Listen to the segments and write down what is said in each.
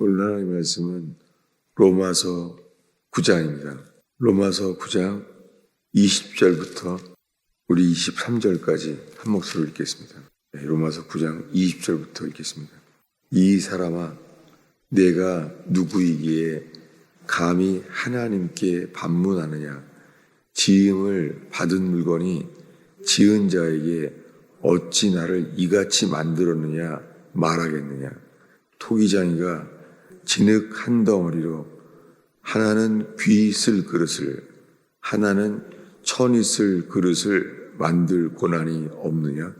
오늘 하나님의 말씀은 로마서 9장입니다. 로마서 9장 20절부터 우리 23절까지 한 목소리로 읽겠습니다. 네, 로마서 9장 20절부터 읽겠습니다. 이 사람아, 내가 누구이기에 감히 하나님께 반문하느냐? 지음을 받은 물건이 지은 자에게 어찌 나를 이같이 만들었느냐 말하겠느냐? 토기장이가 진흙 한 덩어리로 하나는 귀쓸 그릇을 하나는 천이 쓸 그릇을 만들 고난이 없느냐?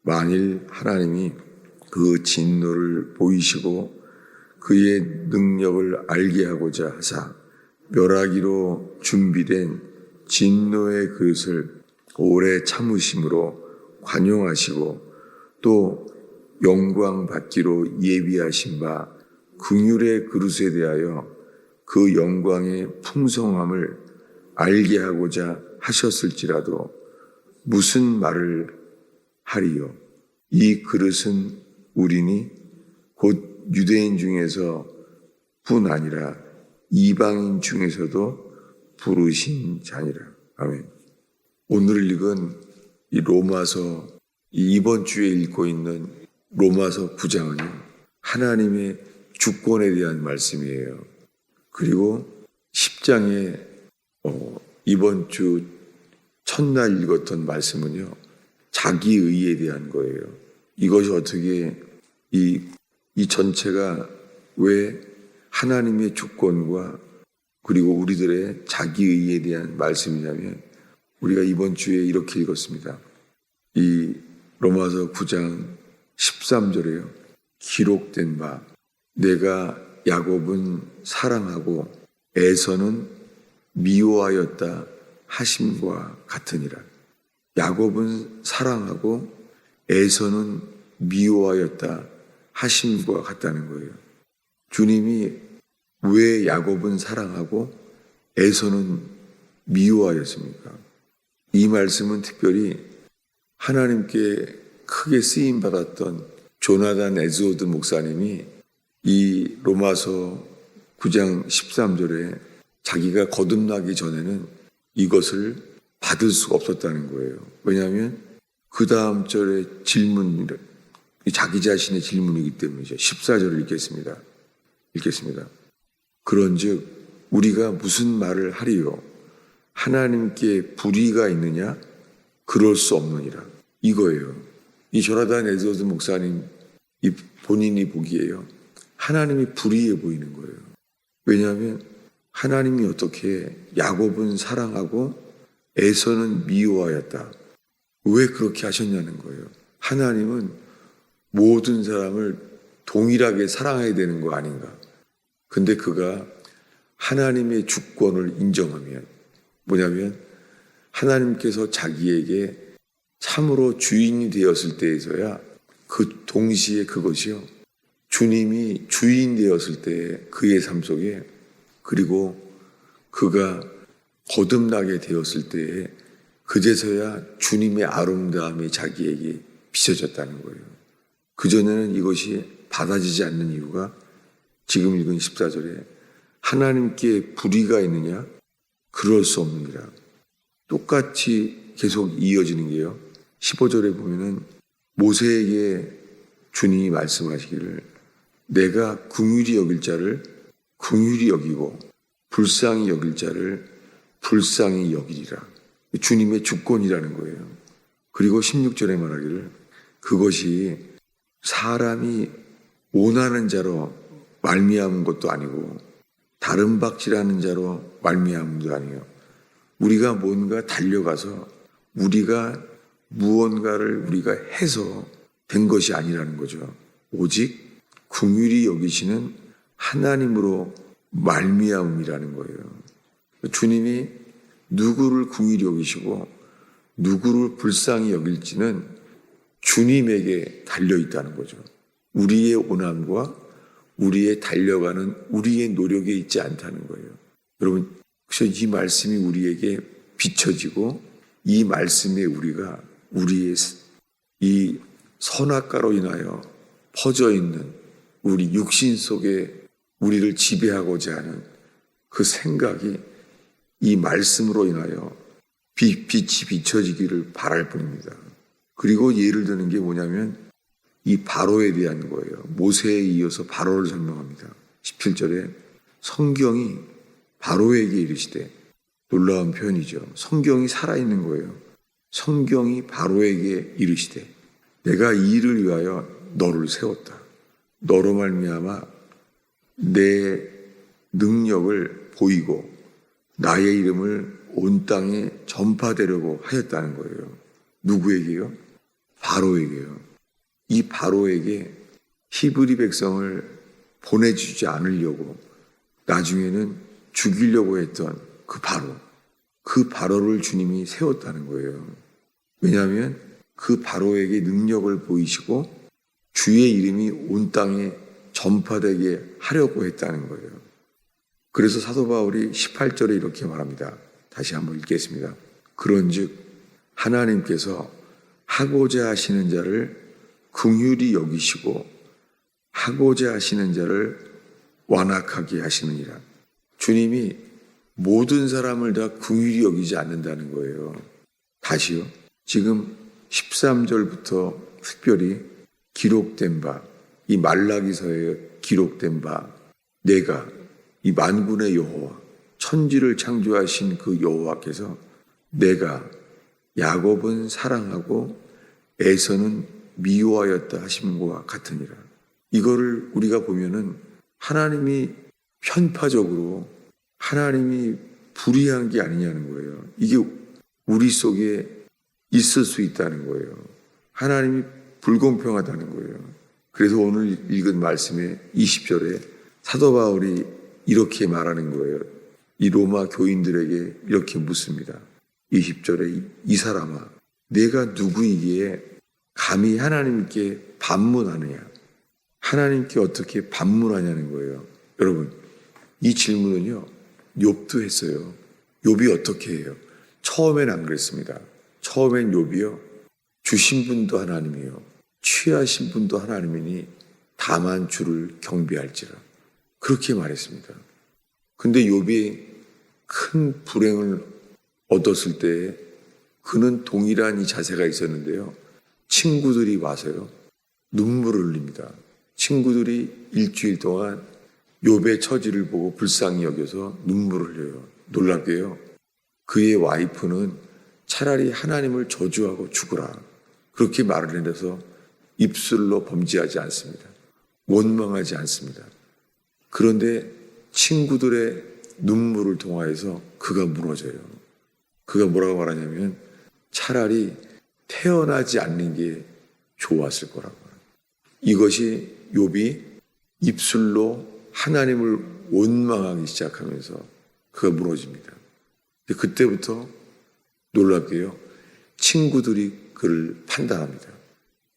만일 하나님이 그 진노를 보이시고 그의 능력을 알게 하고자 하사 멸하기로 준비된 진노의 그릇을 오래 참으심으로 관용하시고 또 영광 받기로 예비하신 바 긍휼의 그릇에 대하여 그 영광의 풍성함을 알게 하고자 하셨을지라도 무슨 말을 하리요? 이 그릇은 우리니 곧 유대인 중에서 뿐 아니라 이방인 중에서도 부르신 자니라. 아멘. 오늘 읽은 이 로마서 이 이번 주에 읽고 있는 로마서 9장은요. 하나님의 주권에 대한 말씀이에요. 그리고 10장에 어, 이번 주 첫날 읽었던 말씀은요. 자기 의에 대한 거예요. 이것이 어떻게 이, 이 전체가 왜 하나님의 주권과 그리고 우리들의 자기 의에 대한 말씀이냐면 우리가 이번 주에 이렇게 읽었습니다. 이 로마서 9장 13절에요. 기록된 바 내가 야곱은 사랑하고 에서는 미워하였다 하심과 같으니라. 야곱은 사랑하고 에서는 미워하였다 하심과 같다는 거예요. 주님이 왜 야곱은 사랑하고 에서는 미워하였습니까? 이 말씀은 특별히 하나님께 크게 쓰임 받았던 조나단 에즈오드 목사님이 이 로마서 9장 13절에 자기가 거듭나기 전에는 이것을 받을 수가 없었다는 거예요. 왜냐하면 그 다음 절의 질문, 자기 자신의 질문이기 때문이죠. 14절을 읽겠습니다. 읽겠습니다. 그런 즉, 우리가 무슨 말을 하리요? 하나님께 불의가 있느냐? 그럴 수 없느니라. 이거예요. 이 조나단 에즈오드 목사님, 이 본인이 보기에요. 하나님이 불의해 보이는 거예요. 왜냐하면 하나님이 어떻게 야곱은 사랑하고 에서는 미워하였다. 왜 그렇게 하셨냐는 거예요. 하나님은 모든 사람을 동일하게 사랑해야 되는 거 아닌가. 근데 그가 하나님의 주권을 인정하면 뭐냐면 하나님께서 자기에게 참으로 주인이 되었을 때에서야 그 동시에 그것이요. 주님이 주인 되었을 때 그의 삶 속에 그리고 그가 거듭나게 되었을 때에 그제서야 주님의 아름다움이 자기에게 비춰졌다는 거예요. 그전에는 이것이 받아지지 않는 이유가 지금 읽은 14절에 하나님께 불의가 있느냐? 그럴 수 없느니라. 똑같이 계속 이어지는 게요. 15절에 보면은 모세에게 주님이 말씀하시기를 내가 궁휼히 여길 자를 궁휼히 여기고 불쌍히 여길 자를 불쌍히 여기리라. 주님의 주권이라는 거예요. 그리고 16절에 말하기를 그것이 사람이 원하는 자로 말미암은 것도 아니고 다른 박질하는 자로 말미암은도 아니에요. 우리가 뭔가 달려가서 우리가 무언가를 우리가 해서 된 것이 아니라는 거죠. 오직 궁휼히 여기시는 하나님으로 말미암이라는 거예요. 주님이 누구를 궁휼히 여기시고 누구를 불쌍히 여길지는 주님에게 달려 있다는 거죠. 우리의 오남과 우리의 달려가는 우리의 노력에 있지 않다는 거예요. 여러분, 그래서 이 말씀이 우리에게 비춰지고 이 말씀에 우리가 우리의 이 선악가로 인하여 퍼져 있는 우리 육신 속에 우리를 지배하고자 하는 그 생각이 이 말씀으로 인하여 빛, 빛이 비춰지기를 바랄 뿐입니다. 그리고 예를 드는 게 뭐냐면 이 바로에 대한 거예요. 모세에 이어서 바로를 설명합니다. 17절에 성경이 바로에게 이르시되 놀라운 표현이죠. 성경이 살아있는 거예요. 성경이 바로에게 이르시되 내가 이 일을 위하여 너를 세웠다. 너로 말미암아 내 능력을 보이고 나의 이름을 온 땅에 전파되려고 하였다는 거예요. 누구에게요? 바로에게요. 이 바로에게 히브리 백성을 보내주지 않으려고 나중에는 죽이려고 했던 그 바로, 그 바로를 주님이 세웠다는 거예요. 왜냐하면 그 바로에게 능력을 보이시고 주의 이름이 온 땅에 전파되게 하려고 했다는 거예요. 그래서 사도 바울이 18절에 이렇게 말합니다. 다시 한번 읽겠습니다. 그런즉 하나님께서 하고자 하시는 자를 긍휼히 여기시고 하고자 하시는 자를 완악하게 하시느니라. 주님이 모든 사람을 다 긍휼히 여기지 않는다는 거예요. 다시요. 지금 13절부터 특별히 기록된 바, 이 말라기서에 기록된 바, 내가 이 만군의 여호와, 천지를 창조하신 그 여호와께서 내가 야곱은 사랑하고 에서는 미워하였다 하심과 같으니라. 이거를 우리가 보면은 하나님이 편파적으로 하나님이 불의한 게 아니냐는 거예요. 이게 우리 속에 있을 수 있다는 거예요. 하나님이 불공평하다는 거예요. 그래서 오늘 읽은 말씀에 20절에 사도 바울이 이렇게 말하는 거예요. 이 로마 교인들에게 이렇게 묻습니다. 20절에 이 사람아, 내가 누구이기에 감히 하나님께 반문하느냐? 하나님께 어떻게 반문하냐는 거예요. 여러분, 이 질문은요, 욥도 했어요. 욥이 어떻게 해요? 처음엔 안 그랬습니다. 처음엔 욥이요, 주신 분도 하나님이요, 취하신 분도 하나님이니 다만 주를 경배할지라. 그렇게 말했습니다. 근데 욥이 큰 불행을 얻었을 때 그는 동일한 이 자세가 있었는데요. 친구들이 와서요. 눈물을 흘립니다. 친구들이 일주일 동안 욥의 처지를 보고 불쌍히 여겨서 눈물을 흘려요. 놀랍게요. 그의 와이프는 차라리 하나님을 저주하고 죽으라. 그렇게 말을 해서 입술로 범죄하지 않습니다. 원망하지 않습니다. 그런데 친구들의 눈물을 통하여서 그가 무너져요. 그가 뭐라고 말하냐면 차라리 태어나지 않는 게 좋았을 거라고. 이것이 욥이 입술로 하나님을 원망하기 시작하면서 그가 무너집니다. 그때부터 놀랍게요. 친구들이 그를 판단합니다.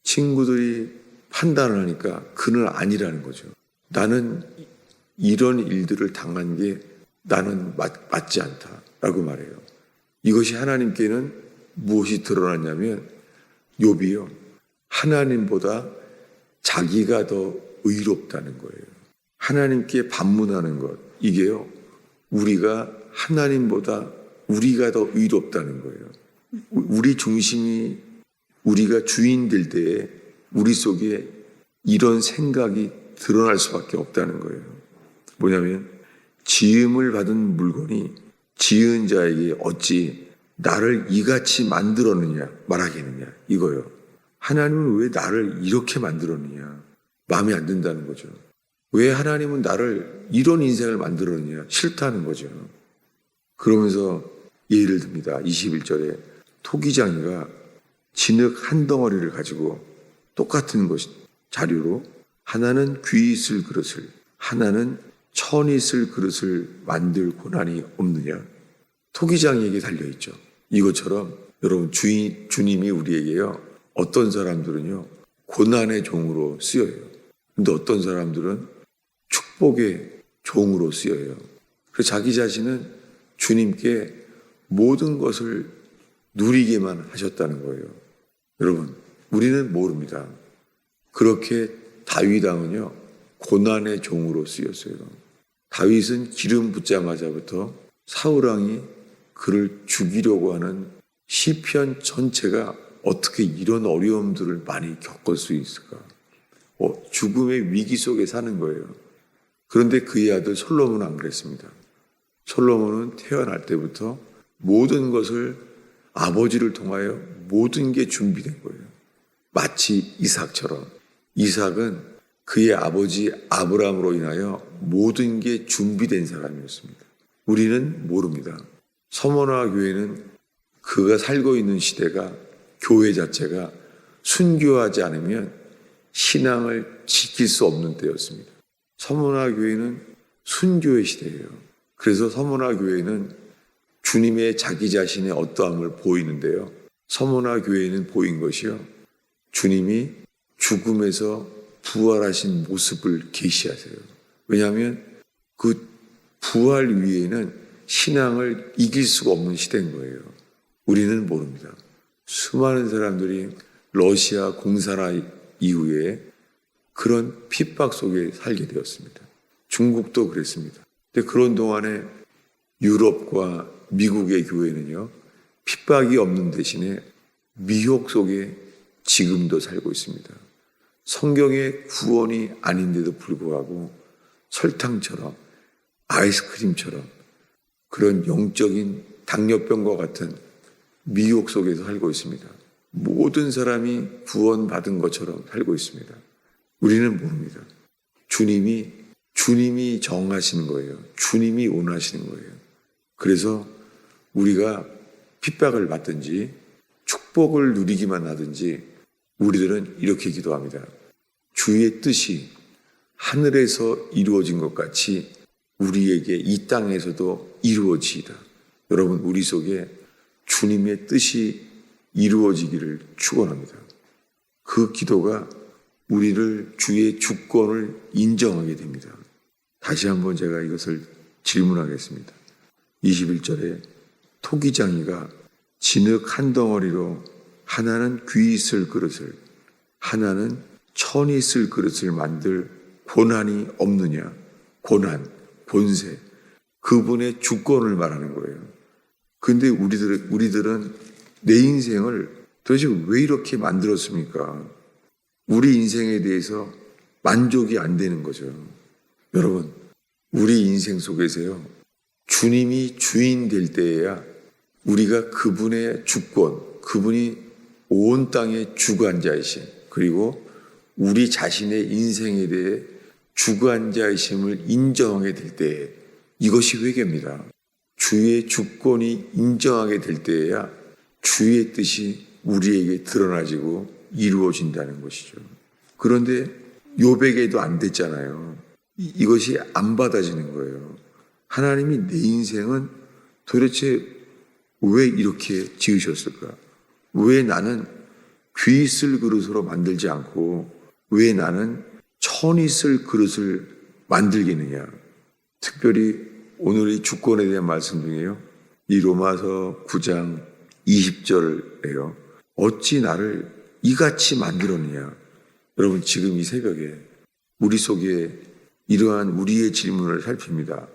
친구들이 판단을 하니까 그는 아니라는 거죠. 나는 이런 일들을 당한 게 나는 맞, 맞지 않다라고 말해요. 이것이 하나님께는 무엇이 드러났냐면 욥이요. 하나님보다 자기가 더 의롭다는 거예요. 하나님께 반문하는 것 이게요. 우리가 하나님보다 우리가 더 의롭다는 거예요. 우리 중심이 우리가 주인 될 때에 우리 속에 이런 생각이 드러날 수밖에 없다는 거예요. 뭐냐면 지음을 받은 물건이 지은 자에게 어찌 나를 이같이 만들었느냐 말하겠느냐 이거요. 하나님은 왜 나를 이렇게 만들었느냐 마음에 안 든다는 거죠. 왜 하나님은 나를 이런 인생을 만들었느냐 싫다는 거죠. 그러면서 예를 듭니다. 21절에 토기장이가 진흙 한 덩어리를 가지고 똑같은 것 자료로 하나는 귀 있을 그릇을 하나는 천 있을 그릇을 만들 고난이 없느냐 토기장에게 달려 있죠. 이것처럼 여러분 주인 주님이 우리에게요 어떤 사람들은요 고난의 종으로 쓰여요. 근데 어떤 사람들은 축복의 종으로 쓰여요. 그래서 자기 자신은 주님께 모든 것을 누리게만 하셨다는 거예요. 여러분, 우리는 모릅니다. 그렇게 다윗 왕은요, 고난의 종으로 쓰였어요. 다윗은 기름 붓자마자부터 사울 왕이 그를 죽이려고 하는 시편 전체가 어떻게 이런 어려움들을 많이 겪을 수 있을까? 어, 죽음의 위기 속에 사는 거예요. 그런데 그의 아들 솔로몬은 안 그랬습니다. 솔로몬은 태어날 때부터 모든 것을 아버지를 통하여 모든 게 준비된 거예요. 마치 이삭처럼. 이삭은 그의 아버지 아브라함으로 인하여 모든 게 준비된 사람이었습니다. 우리는 모릅니다. 서머나 교회는 그가 살고 있는 시대가 교회 자체가 순교하지 않으면 신앙을 지킬 수 없는 때였습니다. 서머나 교회는 순교의 시대예요. 그래서 서머나 교회는 주님의 자기 자신의 어떠함을 보이는데요. 서머나 교회는 보인 것이요. 주님이 죽음에서 부활하신 모습을 계시하세요. 왜냐하면 그 부활 위에는 신앙을 이길 수가 없는 시대인 거예요. 우리는 모릅니다. 수많은 사람들이 러시아 공산화 이후에 그런 핍박 속에 살게 되었습니다. 중국도 그랬습니다. 근데 그런 동안에 유럽과 미국의 교회는요, 핍박이 없는 대신에 미혹 속에 지금도 살고 있습니다. 성경의 구원이 아닌데도 불구하고 설탕처럼 아이스크림처럼 그런 영적인 당뇨병과 같은 미혹 속에서 살고 있습니다. 모든 사람이 구원받은 것처럼 살고 있습니다. 우리는 모릅니다. 주님이, 주님이 정하시는 거예요. 주님이 원하시는 거예요. 그래서 우리가 핍박을 받든지 축복을 누리기만 하든지 우리들은 이렇게 기도합니다. 주의 뜻이 하늘에서 이루어진 것 같이 우리에게 이 땅에서도 이루어지이다. 여러분, 우리 속에 주님의 뜻이 이루어지기를 축원합니다. 그 기도가 우리를 주의 주권을 인정하게 됩니다. 다시 한번 제가 이것을 질문하겠습니다. 21절에 토기장이가 진흙 한 덩어리로 하나는 귀 있을 그릇을 하나는 천이 있을 그릇을 만들 고난이 없느냐? 고난, 권세. 그분의 주권을 말하는 거예요. 근데 우리들, 우리들은 내 인생을 도대체 왜 이렇게 만들었습니까? 우리 인생에 대해서 만족이 안 되는 거죠. 여러분, 우리 인생 속에서요, 주님이 주인 될 때에야 우리가 그분의 주권, 그분이 온 땅의 주관자이신, 그리고 우리 자신의 인생에 대해 주관자이심을 인정하게 될 때에 이것이 회개입니다. 주의 주권이 인정하게 될 때에야 주의 뜻이 우리에게 드러나지고 이루어진다는 것이죠. 그런데 요백에도 안 됐잖아요. 이- 이것이 안 받아지는 거예요. 하나님이 내 인생은 도대체 왜 이렇게 지으셨을까? 왜 나는 귀 있을 그릇으로 만들지 않고 왜 나는 천이 쓸 그릇을 만들겠느냐? 특별히 오늘 이 주권에 대한 말씀 중에요. 이 로마서 9장 20절에요. 어찌 나를 이같이 만들었느냐? 여러분 지금 이 새벽에 우리 속에 이러한 우리의 질문을 살핍니다.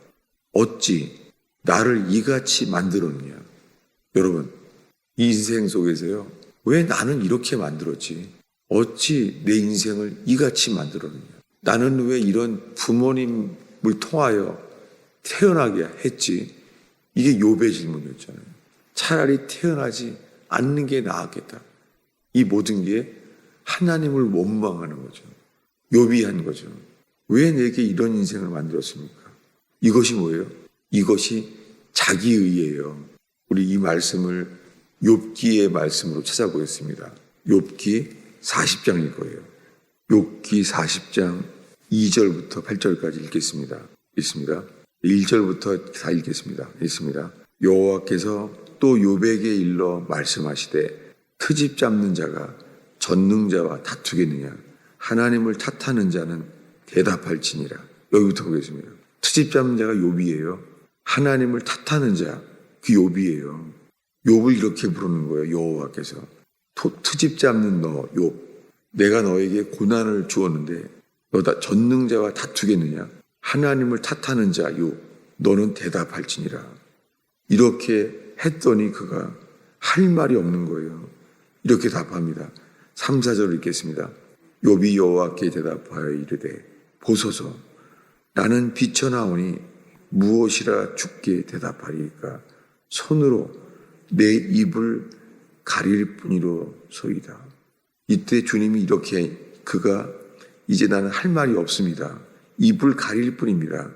어찌 나를 이같이 만들었느냐? 여러분 이 인생 속에서요. 왜 나는 이렇게 만들었지? 어찌 내 인생을 이같이 만들었느냐? 나는 왜 이런 부모님을 통하여 태어나게 했지? 이게 요배 질문이었잖아요. 차라리 태어나지 않는 게 나았겠다. 이 모든 게 하나님을 원망하는 거죠. 요비한 거죠. 왜 내게 이런 인생을 만들었습니까? 이것이 뭐예요? 이것이 자기의예요. 우리 이 말씀을 욥기의 말씀으로 찾아보겠습니다. 욥기 40장일 거예요. 욥기 40장 2절부터 8절까지 읽겠습니다. 읽습니다. 1절부터 다 읽겠습니다. 읽습니다. 여호와께서 또 욥에게 일러 말씀하시되 트집 잡는 자가 전능자와 다투겠느냐 하나님을 탓하는 자는 대답할지니라. 여기부터 보겠습니다. 트집 잡는 자가 욥이에요. 하나님을 탓하는 자, 그 욥이에요. 욥을 이렇게 부르는 거예요. 여호와께서 토- 트집 잡는 너, 욥. 내가 너에게 고난을 주었는데 너다 전능자와 다투겠느냐? 하나님을 탓하는 자요. 너는 대답할지니라. 이렇게 했더니 그가 할 말이 없는 거예요. 이렇게 답합니다. 3, 4절 읽겠습니다. 욥이 여호와께 대답하여 이르되 보소서 나는 비쳐나오니 무엇이라 죽게 대답하리까 손으로 내 입을 가릴 뿐이로소이다. 이때 주님이 이렇게 그가 이제 나는 할 말이 없습니다. 입을 가릴 뿐입니다.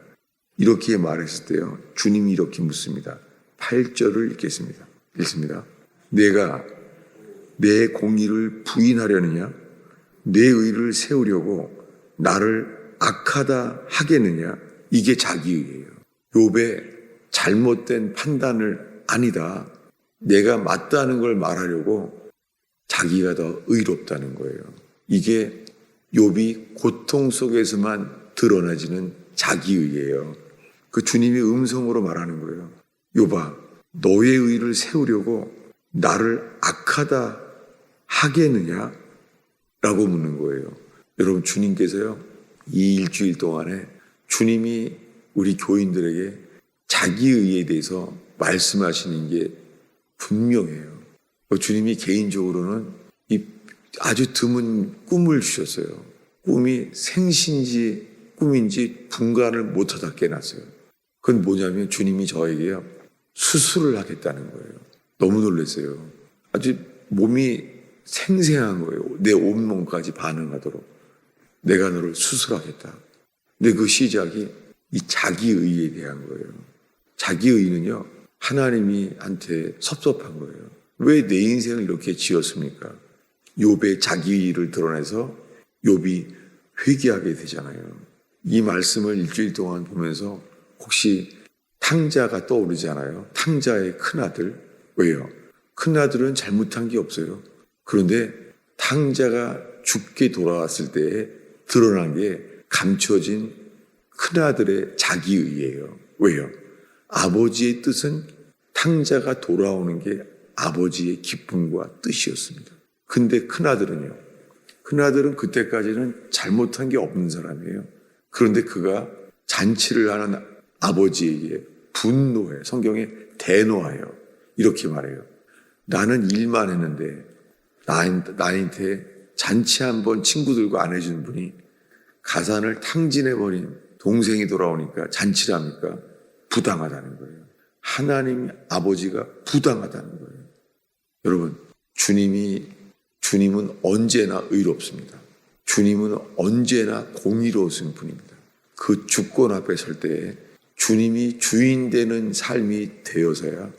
이렇게 말했을 때요. 주님이 이렇게 묻습니다. 8절을 읽겠습니다. 읽습니다. 내가 내 공의를 부인하려느냐? 내 의를 세우려고 나를 악하다 하겠느냐? 이게 자기의예요. 욥의 잘못된 판단을 아니다. 내가 맞다는 걸 말하려고 자기가 더 의롭다는 거예요. 이게 욥이 고통 속에서만 드러나지는 자기의예요. 그 주님이 음성으로 말하는 거예요. 욥아, 너의 의를 세우려고 나를 악하다 하겠느냐? 라고 묻는 거예요. 여러분, 주님께서요, 이 일주일 동안에 주님이 우리 교인들에게 자기의에 대해서 말씀하시는 게 분명해요. 주님이 개인적으로는 이 아주 드문 꿈을 주셨어요. 꿈이 생신지 꿈인지 분간을 못하다 깨놨어요. 그건 뭐냐면 주님이 저에게요, 수술을 하겠다는 거예요. 너무 놀랐어요. 아주 몸이 생생한 거예요. 내 온몸까지 반응하도록. 내가 너를 수술하겠다. 근데 그 시작이 이 자기의에 대한 거예요. 자기의는요, 하나님이 한테 섭섭한 거예요. 왜 내 인생을 이렇게 지었습니까? 욥의 자기의를 드러내서 욥이 회개하게 되잖아요. 이 말씀을 일주일 동안 보면서 혹시 탕자가 떠오르잖아요. 탕자의 큰아들. 왜요? 큰아들은 잘못한 게 없어요. 그런데 탕자가 죽게 돌아왔을 때 드러난 게 감춰진 큰아들의 자기의예요. 왜요? 아버지의 뜻은 탕자가 돌아오는 게 아버지의 기쁨과 뜻이었습니다. 근데 큰아들은요. 큰아들은 그때까지는 잘못한 게 없는 사람이에요. 그런데 그가 잔치를 하는 아버지에게 분노해. 성경에 대노하여. 이렇게 말해요. 나는 일만 했는데 나한테 잔치 한번 친구들과 안 해주는 분이 가산을 탕진해버린 동생이 돌아오니까 잔치를 합니까? 부당하다는 거예요. 하나님 아버지가 부당하다는 거예요. 여러분, 주님이, 주님은 언제나 의롭습니다. 주님은 언제나 공의로우신 분입니다. 그 주권 앞에 설 때에 주님이 주인 되는 삶이 되어서야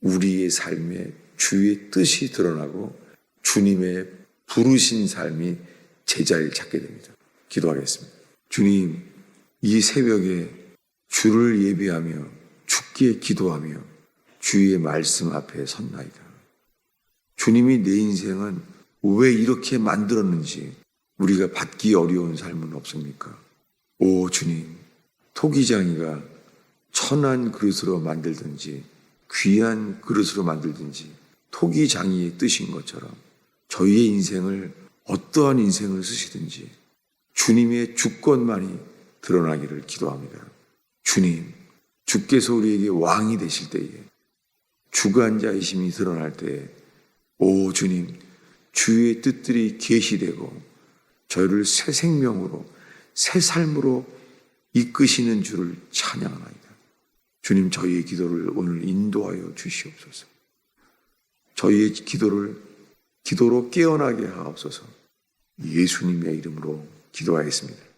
우리의 삶에 주의 뜻이 드러나고 주님의 부르신 삶이 제자리를 찾게 됩니다. 기도하겠습니다. 주님, 이 새벽에 주를 예비하며 죽게 기도하며 주의 말씀 앞에 섰나이다. 주님이 내 인생은 왜 이렇게 만들었는지 우리가 받기 어려운 삶은 없습니까? 오 주님, 토기장이가 천한 그릇으로 만들든지 귀한 그릇으로 만들든지 토기장이의 뜻인 것처럼 저희의 인생을 어떠한 인생을 쓰시든지 주님의 주권만이 드러나기를 기도합니다. 주님, 주께서 우리에게 왕이 되실 때에 주관자이심이 드러날 때에 오 주님, 주의 뜻들이 계시되고 저희를 새 생명으로 새 삶으로 이끄시는 주를 찬양하나이다. 주님 저희의 기도를 오늘 인도하여 주시옵소서. 저희의 기도를 기도로 깨어나게 하옵소서. 예수님의 이름으로 기도하였습니다.